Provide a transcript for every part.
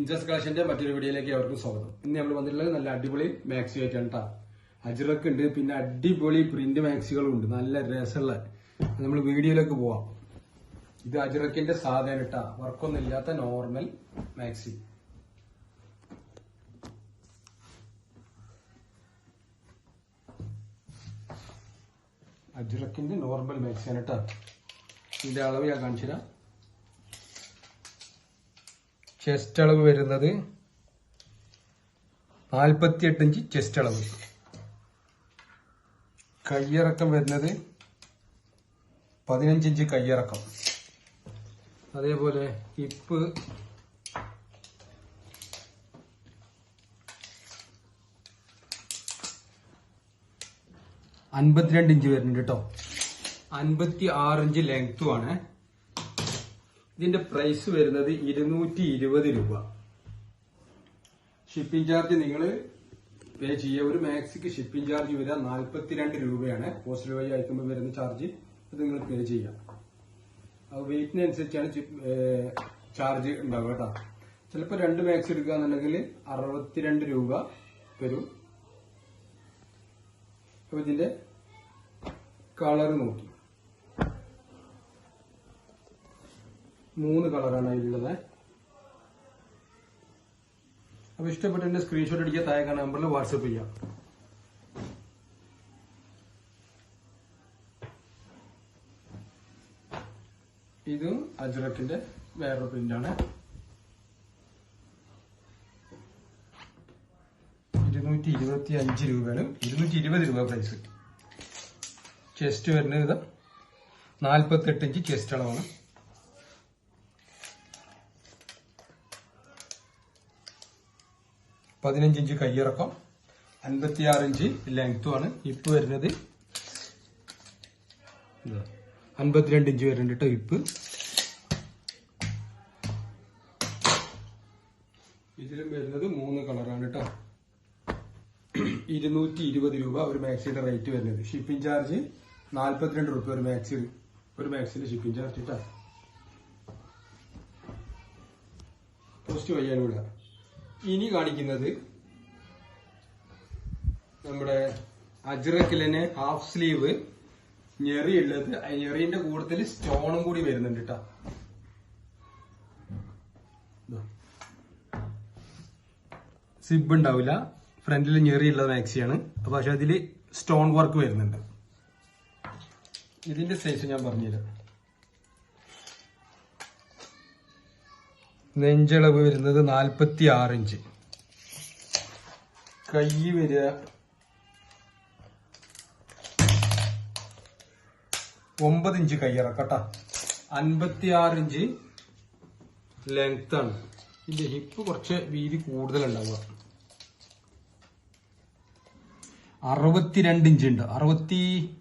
ഇൻജസ് കളക്ഷന്റെ മറ്റൊരു വീഡിയോയിലേക്ക് അവർക്കും സ്വാഗതം. ഇന്ന് നമ്മൾ വന്നിട്ടുള്ളത് നല്ല അടിപൊളി മാക്സി ആയിട്ടാണ് കേട്ടോ അജിറക്ക് ഉണ്ട് പിന്നെ അടിപൊളി പ്രിന്റ് മാക്സികളും ഉണ്ട്. നല്ല രസമുള്ള. നമ്മൾ വീഡിയോയിലേക്ക് പോവാം. ഇത് അജിറക്കിന്റെ സാധനം കേട്ടാ വർക്കൊന്നും ഇല്ലാത്ത നോർമൽ മാക്സി അജിറക്കിന്റെ നോർമൽ മാക്സിയാണ് കേട്ടോ ഇതിന്റെ അളവ് ഞാൻ കാണിച്ചു തരാം ചെസ്റ്റ് അളവ് വരുന്നത് നാൽപ്പത്തിയെട്ട് ഇഞ്ച് ചെസ്റ്റ് അളവ്. കയ്യിറക്കം വരുന്നത് പതിനഞ്ച് ഇഞ്ച് കയ്യിറക്കം അതേപോലെ ഹിപ്പ് അൻപത്തിരണ്ട് ഇഞ്ച് വരുന്നുണ്ട് കേട്ടോ അൻപത്തി ആറ് ഇഞ്ച് ലെങ്ത്തും ഇതിന്റെ പ്രൈസ് വരുന്നത് ഇരുന്നൂറ്റി ഇരുപത് രൂപ. ഷിപ്പിംഗ് ചാർജ് നിങ്ങൾ പേ ചെയ്യുക. ഒരു മാക്സിക്ക് ഷിപ്പിംഗ് ചാർജ് വരിക നാൽപ്പത്തിരണ്ട് രൂപയാണ്. പോസ്റ്റൽ വഴി അയക്കുമ്പോൾ വരുന്ന ചാർജ് അത് നിങ്ങൾ പേ ചെയ്യാം വെയിറ്റിനനുസരിച്ചാണ് ചാർജ് ഉണ്ടാവുക കേട്ടോ ചിലപ്പോൾ രണ്ട് മാക്സ് എടുക്കുക എന്നുണ്ടെങ്കിൽ അറുപത്തിരണ്ട് രൂപ വരും. അപ്പൊ ഇതിന്റെ കളർ നോക്കി. മൂന്ന് കളറാണ് അതിലുള്ളത്. അപ്പൊ ഇഷ്ടപ്പെട്ട എന്റെ സ്ക്രീൻഷോട്ട് അടിക്കുക താഴെ കാണാൻ നമ്പറിൽ വാട്സപ്പ് ചെയ്യാം. ഇതും അജ്രക്കിന്റെ വേറൊരു പ്രിന്റാണ് ഇരുന്നൂറ്റി ഇരുപത്തി അഞ്ച് രൂപയാണ് ഇരുന്നൂറ്റി ഇരുപത് രൂപ പ്രൈസ് ചെസ്റ്റ് വരുന്നത് നാൽപ്പത്തെട്ട് ഇഞ്ച് ചെസ്റ്റ് അളവാണ്. പതിനഞ്ച് ഇഞ്ച് കയ്യിറക്കം അൻപത്തിയാറ് ഇഞ്ച് ലെങ്ത്തുമാണ് ഇപ്പ് വരുന്നത്. അൻപത്തിരണ്ട് ഇഞ്ച് വരുന്നുണ്ട് കേട്ടോ ഇപ്പ് ഇതിലും വരുന്നത് മൂന്ന് കളറാണ് കേട്ടോ ഇരുന്നൂറ്റി ഇരുപത് രൂപ ഒരു മാക്സിയുടെ റേറ്റ് വരുന്നത്. ഷിപ്പിംഗ് ചാർജ് നാൽപ്പത്തിരണ്ട് റുപ്യ ഒരു മാക്സി ഒരു മാക്സിന്റെ ഷിപ്പിംഗ് ചാർജ് കേട്ടോ പോസ്റ്റ് വയ്യാനും വിടുക ഇനി കാണിക്കുന്നത് നമ്മുടെ അജ്രക്കിലിന് ഹാഫ് സ്ലീവ് ഞെറി ഉള്ളത്. ഞെറിന്റെ കൂടുതൽ സ്റ്റോണും കൂടി വരുന്നുണ്ട് കേട്ടോ സിബ് ഉണ്ടാവില്ല. ഫ്രണ്ടിൽ ഉള്ളത് മാക്സിയാണ് അപ്പൊ പക്ഷെ അതിൽ സ്റ്റോൺ വർക്ക് വരുന്നുണ്ട്. ഇതിന്റെ സൈസ് ഞാൻ പറഞ്ഞുതരാം. നെഞ്ചളവ് വരുന്നത് നാൽപ്പത്തി ആറ് ഇഞ്ച്. കൈ വരിക. ഒമ്പത് ഇഞ്ച് കയ്യിറക്കട്ട അൻപത്തി ആറ് ഇഞ്ച് ലെങ്ത് ആണ്. ഇതിന്റെ ഹിപ്പ് കുറച്ച് വീതി കൂടുതലുണ്ടാവുക. അറുപത്തിരണ്ട് ഇഞ്ച് ഉണ്ട്. അറുപത്തി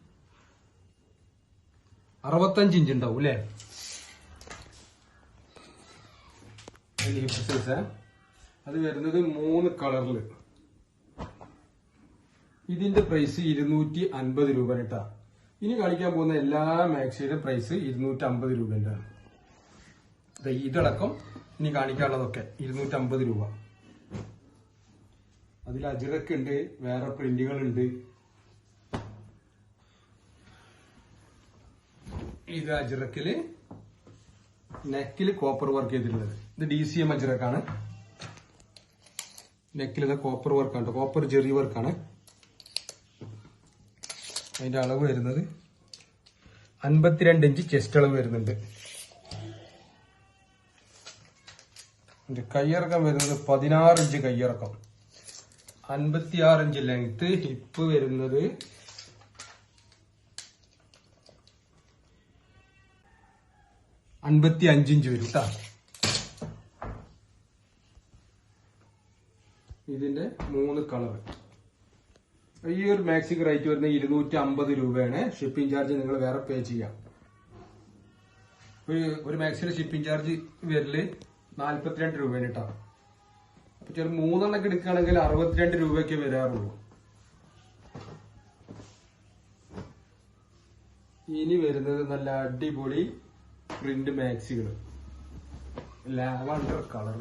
അറുപത്തഞ്ച് ഇഞ്ച് ഉണ്ടാവും അല്ലേ സൈസ് അത് വരുന്നത് മൂന്ന് കളറിൽ. ഇതിന്റെ പ്രൈസ് ഇരുന്നൂറ്റി അൻപത് രൂപ കേട്ടാ ഇനി കാണിക്കാൻ പോകുന്ന എല്ലാ മാക്സിയുടെ പ്രൈസ് ഇരുന്നൂറ്റി അമ്പത് രൂപന്റെ ആണ് ഇതടക്കം ഇനി കാണിക്കാനുള്ളതൊക്കെ ഇരുന്നൂറ്റി അമ്പത് രൂപ. അതിൽ അജിറക്ക് ഉണ്ട് വേറെ പ്രിന്റുകൾ ഉണ്ട് ഇത് അജിറക്കിൽ നെക്കിൽ കോപ്പർ വർക്ക് ചെയ്തിട്ടുള്ളത്. ഇത് ഡി സി എം അജിറക്കാണ് നെക്കിൽ ഇത് കോപ്പർ വർക്കാണ് കോപ്പർ ജെറി വർക്കാണ് അതിന്റെ അളവ് വരുന്നത് അൻപത്തിരണ്ട് ഇഞ്ച് ചെസ്റ്റ് അളവ് വരുന്നുണ്ട്. കയ്യിറക്കം വരുന്നത് പതിനാറ് ഇഞ്ച് കയ്യിറക്കം അൻപത്തിയാറ് ഇഞ്ച് ലെങ്ത് ഹിപ്പ് വരുന്നത് അൻപത്തി അഞ്ചിഞ്ച് വരും കേട്ടോ ഇതിന്റെ മൂന്ന് കളർ. ഈ ഒരു മാക്സിക്ക് റേറ്റ് വരുന്നത് ഇരുന്നൂറ്റി അമ്പത് രൂപയാണ് ഷിപ്പിംഗ് ചാർജ് നിങ്ങൾ വേറെ പേ ചെയ്യാം. ഒരു മാക്സിയുടെ ഷിപ്പിംഗ് ചാർജ് വരൽ നാല്പത്തിരണ്ട് രൂപയാണ് കേട്ടോ അപ്പൊ ചില മൂന്നെണ്ണൊക്കെ എടുക്കുകയാണെങ്കിൽ അറുപത്തിരണ്ട് രൂപയ്ക്ക് വരാറുള്ളൂ. ഇനി വരുന്നത് നല്ല അടിപൊളി പ്രിന്റ് മാക്സികൾ ലാവണ്ടർ കളർ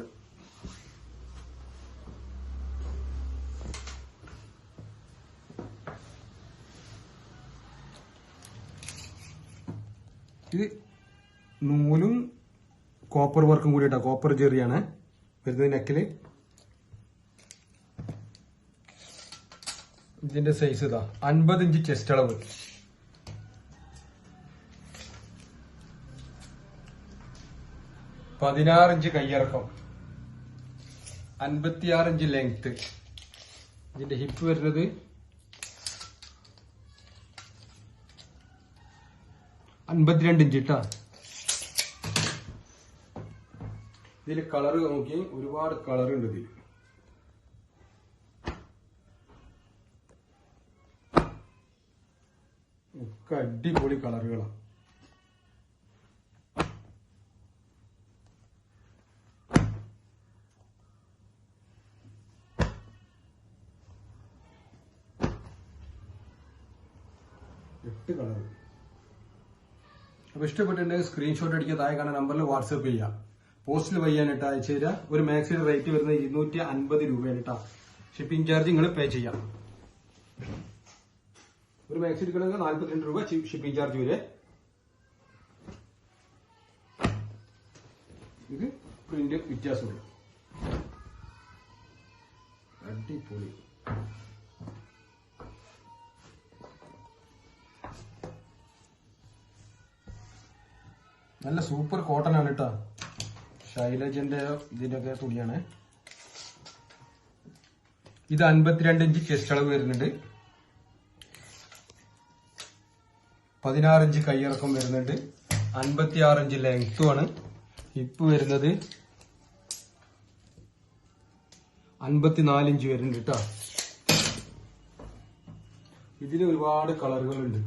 ഇത് നൂലും കോപ്പർ വർക്കും കൂടിയിട്ടാണ് കോപ്പർ ജെറിയാണ് വരുന്നത് നെക്കിൽ ഇതിന്റെ സൈസ് ഇതാ. അൻപത് ഇഞ്ച് ചെസ്റ്റ് അളവ്. പതിനാറ് ഇഞ്ച് കയ്യിറക്കം അൻപത്തിയാറ് ഇഞ്ച് ലെങ്ത് ഇതിന്റെ ഹിപ്പ് വരുന്നത് അൻപത്തിരണ്ട് ഇഞ്ച് കേട്ടോ ഇതിൽ കളർ നോക്കി ഒരുപാട് കളർ ഉണ്ട് ഇതിൽ ഒക്കെ അടിപൊളി കളറുകളാണ് എട്ട് കളർ അപ്പൊ ഇഷ്ടപ്പെട്ടിട്ടുണ്ടെങ്കിൽ സ്ക്രീൻഷോട്ട് അടിക്കുക താഴെ കാണുന്ന നമ്പറിൽ വാട്സപ്പ് ചെയ്യാം പോസ്റ്റിൽ വയ്യാനിട്ട് അയച്ചു തരാം ഒരു മാക്സിയുടെ റേറ്റ് വരുന്നത് ഇരുന്നൂറ്റി അൻപത് രൂപയാണ് കേട്ടോ. ഷിപ്പിംഗ് ചാർജ് നിങ്ങൾ പേ ചെയ്യാം. ഒരു മാക്സി എടുക്കണമെങ്കിൽ രൂപ ഷിപ്പിംഗ് ചാർജ് വരെ. ഇത് പ്രിന്റ് വ്യത്യാസമുണ്ട്. അടിപൊളി. നല്ല സൂപ്പർ കോട്ടൺ ആണ് കേട്ടോ ശൈലജന്റെ ഇതിന്റെയൊക്കെ തുണിയാണ്. ഇത് അൻപത്തിരണ്ട് ഇഞ്ച് ചെസ്റ്റ് അളവ് വരുന്നുണ്ട്. പതിനാറ് ഇഞ്ച് കൈയിറക്കം വരുന്നുണ്ട്. അൻപത്തി ഇഞ്ച് ലെങ്ത്തും ആണ്. ഹിപ്പ് വരുന്നത് അൻപത്തിനാല് ഇഞ്ച് വരുന്നുണ്ട് കേട്ടോ ഇതിന് ഒരുപാട് കളറുകളുണ്ട്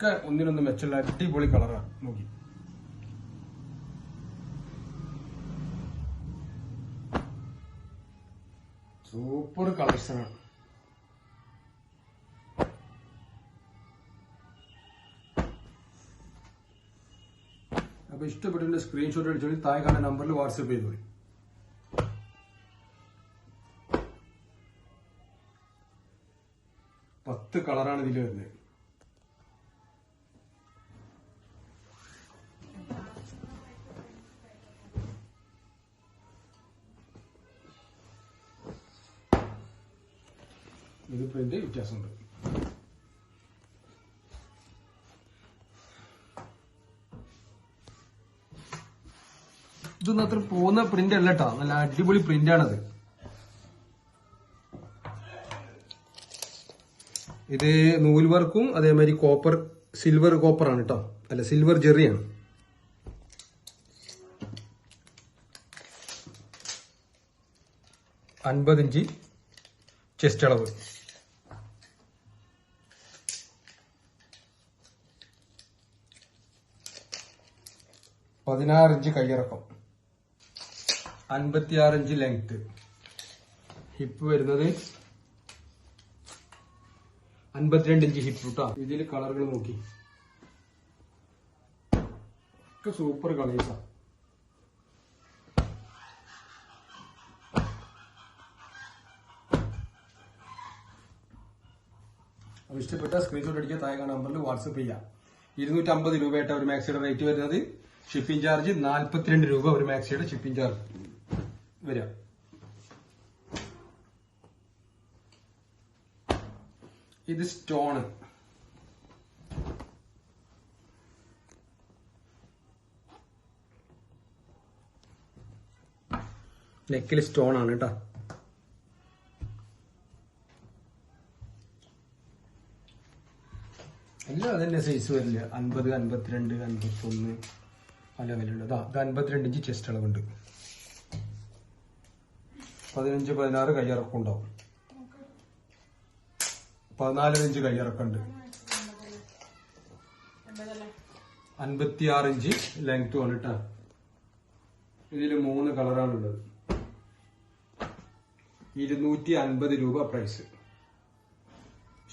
ഒക്കെ ഒന്നിനൊന്ന് മെച്ചുള്ള അടിപൊളി കളറാണ് നോക്കി. സൂപ്പർ കളക്ഷനാണ് അപ്പൊ ഇഷ്ടപ്പെട്ടിട്ട് സ്ക്രീൻഷോട്ട് അടിച്ചോളി താഴെ കാണുന്ന നമ്പറിൽ വാട്സപ്പ് ചെയ്തോളി. പത്ത് കളറാണ് ഇതിൽ വരുന്നത്. ഇത് പ്രിന്റ് വ്യത്യാസമുണ്ട്? ഇതൊന്നും അത്ര പോകുന്ന പ്രിന്റ് അല്ല കേട്ടോ നല്ല അടിപൊളി പ്രിന്റ് ആണത്. ഇത് നൂൽ വർക്കും അതേമാതിരി കോപ്പർ സിൽവർ കോപ്പർ ആണ് കേട്ടോ അല്ല സിൽവർ ജെറിയാണ് അൻപതിഞ്ച് ചെസ്റ്റ് അളവ്. പതിനാറ് ഇഞ്ച് കയ്യിറക്കം. അൻപത്തിയാറ് ഇഞ്ച് ലെങ്ത് ഹിപ്പ് വരുന്നത് അൻപത്തിരണ്ട് ഇഞ്ച് ഹിപ്പ് കേട്ടോ ഇതിൽ കളറുകൾ നോക്കി. ഒക്കെ സൂപ്പർ കളേഴ്സ് ഇഷ്ടപ്പെട്ട സ്ക്രീൻഷോട്ട് അടിക്കുക താഴെ നമ്പറിൽ വാട്സപ്പ് ചെയ്യാം. ഇരുന്നൂറ്റമ്പത് രൂപയായിട്ട് ഒരു മാക്സിയുടെ റേറ്റ് വരുന്നത്. ഷിപ്പിംഗ് ചാർജ് നാൽപ്പത്തിരണ്ട് രൂപ ഒരു മാക്സിയുടെ ഷിപ്പിംഗ് ചാർജ് വരിക. ഇത് സ്റ്റോണ് നെക്കിൽ സ്റ്റോൺ ആണ് കേട്ടോ. എല്ലാം അതന്നെ സൈസ് വരില്ല. അൻപത് അൻപത്തിരണ്ട് അൻപത്തൊന്ന്. പല വിലയുണ്ട് ആ അൻപത്തിരണ്ട് ഇഞ്ച് ചെസ്റ്റ് അളവുണ്ട്. പതിനഞ്ച് പതിനാറ് കയ്യിറക്കം ഉണ്ടാവും പതിനാല് ഇഞ്ച് കയ്യിറക്കമുണ്ട് അൻപത്തിയാറ് ഇഞ്ച് ലെങ്ത് ആണ് കേട്ടോ ഇതിൽ മൂന്ന് കളറാണുള്ളത്. ഇരുന്നൂറ്റി അൻപത് രൂപ പ്രൈസ്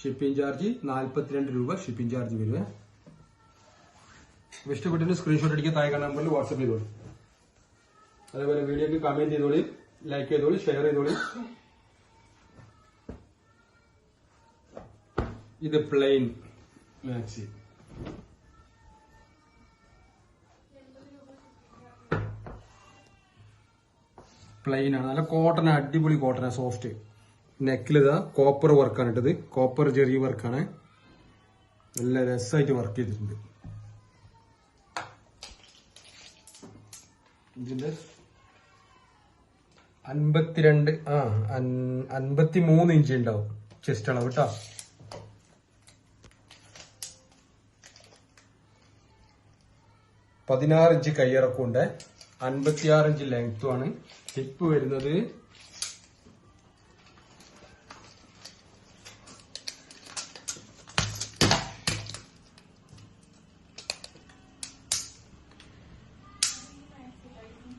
ഷിപ്പിംഗ് ചാർജ് നാൽപ്പത്തിരണ്ട് രൂപ ഷിപ്പിംഗ് ചാർജ് വരുവേ. ഇഷ്ടപ്പെട്ടിട്ട് സ്ക്രീൻഷോട്ട് അടിക്കാൻ താഴെ കാണാൻ നമ്പറിൽ വാട്സപ്പ് ചെയ്തോളൂ. അതേപോലെ വീഡിയോക്ക് കമന്റ് ചെയ്തോളി ലൈക്ക് ചെയ്തോളി ഷെയർ ചെയ്തോളി. ഇത് പ്ലെയിൻ മാക്സി പ്ലെയിൻ ആണ്. നല്ല കോട്ടൺ അടിപൊളി കോട്ടൺ സോഫ്റ്റ് നെക്കിലിതാ കോപ്പർ വർക്കാണ് ഇട്ടത്. കോപ്പർ ചെറിയ വർക്കാണ് നല്ല രസമായിട്ട് വർക്ക് ചെയ്തിട്ടുണ്ട്. ഇതിന്റെ അൻപത്തിരണ്ട് ആ അൻപത്തി മൂന്ന് ഇഞ്ച് ഉണ്ടാവും ചെസ്റ്റ് അളവ് കേട്ടോ പതിനാറ് ഇഞ്ച് കൈയിറക്കുണ്ട് അൻപത്തിയാറ് ഇഞ്ച് ലെങ്ത്തുമാണ് ഹിപ്പ് വരുന്നത്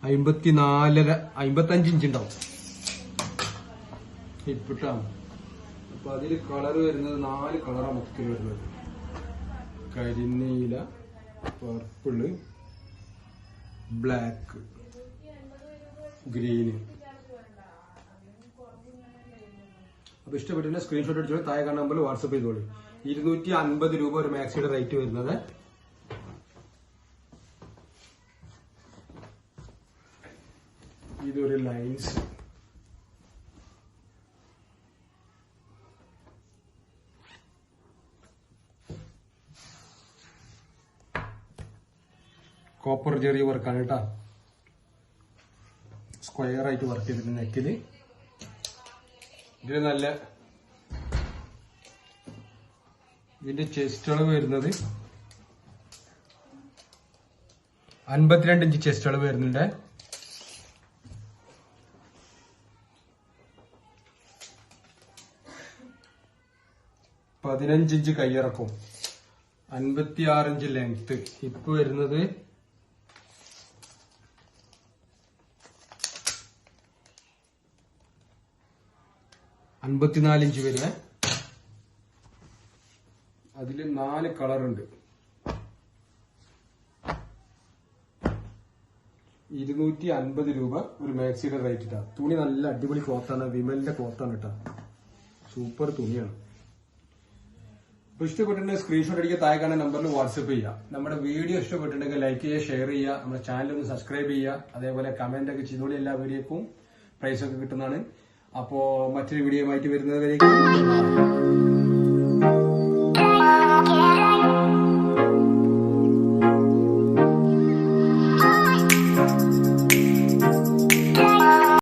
അമ്പത്തിനാലര അമ്പത്തഞ്ച് ഇഞ്ച് ഉണ്ടാവും ഇപ്പിട്ടാണ് അപ്പൊ അതിൽ കളർ വരുന്നത് നാല് കളറാണ് മൊത്തത്തിൽ വരുന്നത്. കരിനീല പർപ്പിൾ ബ്ലാക്ക് ഗ്രീന് അപ്പൊ ഇഷ്ടപ്പെട്ടിട്ട് സ്ക്രീൻഷോട്ട് അടിച്ചോളൂ താഴെ കാണാൻ നമ്പറിൽ വാട്സപ്പ് ചെയ്തോളൂ. ഇരുന്നൂറ്റി അൻപത് രൂപ ഒരു മാക്സിയുടെ റേറ്റ് വരുന്നത്. ഇതൊരു ലൈൻസ് കോപ്പർ ചെറിയ വർക്കാണ് കേട്ടോ സ്ക്വയർ ആയിട്ട് വർക്ക് ചെയ്തിട്ടുണ്ട് നെക്കിൽ ഇതിന് നല്ല ഇതിന്റെ ചെസ്റ്റ് വരുന്നത് അൻപത്തിരണ്ട് ഇഞ്ച് ചെസ്റ്റ് അളവ് പതിനഞ്ച് ഇഞ്ച് കയ്യിറക്കും അൻപത്തി ഇഞ്ച് ലെങ്ത് ഹിപ്പ് വരുന്നത് അൻപത്തിനാല് ഇഞ്ച് വരുവേ അതിൽ നാല് കളറുണ്ട് ഇരുന്നൂറ്റി അൻപത് രൂപ ഒരു മാക്സിയുടെ റേറ്റ് ഇട്ടാ. തുണി നല്ല അടിപൊളി ക്ലോത്താണ് വിമലിന്റെ ക്ലോത്താണ് ഇട്ടാ സൂപ്പർ തുണിയാണ്. അപ്പൊ ഇഷ്ടപ്പെട്ടിട്ടുണ്ടെങ്കിൽ സ്ക്രീൻഷോട്ട് അടിക്കുക താഴെ കാണുന്ന നമ്പറിൽ വാട്സപ്പ് ചെയ്യുക. നമ്മുടെ വീഡിയോ ഇഷ്ടപ്പെട്ടിട്ടുണ്ടെങ്കിൽ ലൈക്ക് ചെയ്യുക ഷെയർ ചെയ്യുക നമ്മുടെ ചാനൽ ഒന്ന് സബ്സ്ക്രൈബ് ചെയ്യുക. അതേപോലെ കമന്റ് ഒക്കെ ചെയ്തോളി എല്ലാ വീഡിയോക്കും. പ്രൈസ് ഒക്കെ കിട്ടുന്നതാണ്. അപ്പോ മറ്റൊരു വീഡിയോ ആയിട്ട് വരുന്നത് വരേക്കും.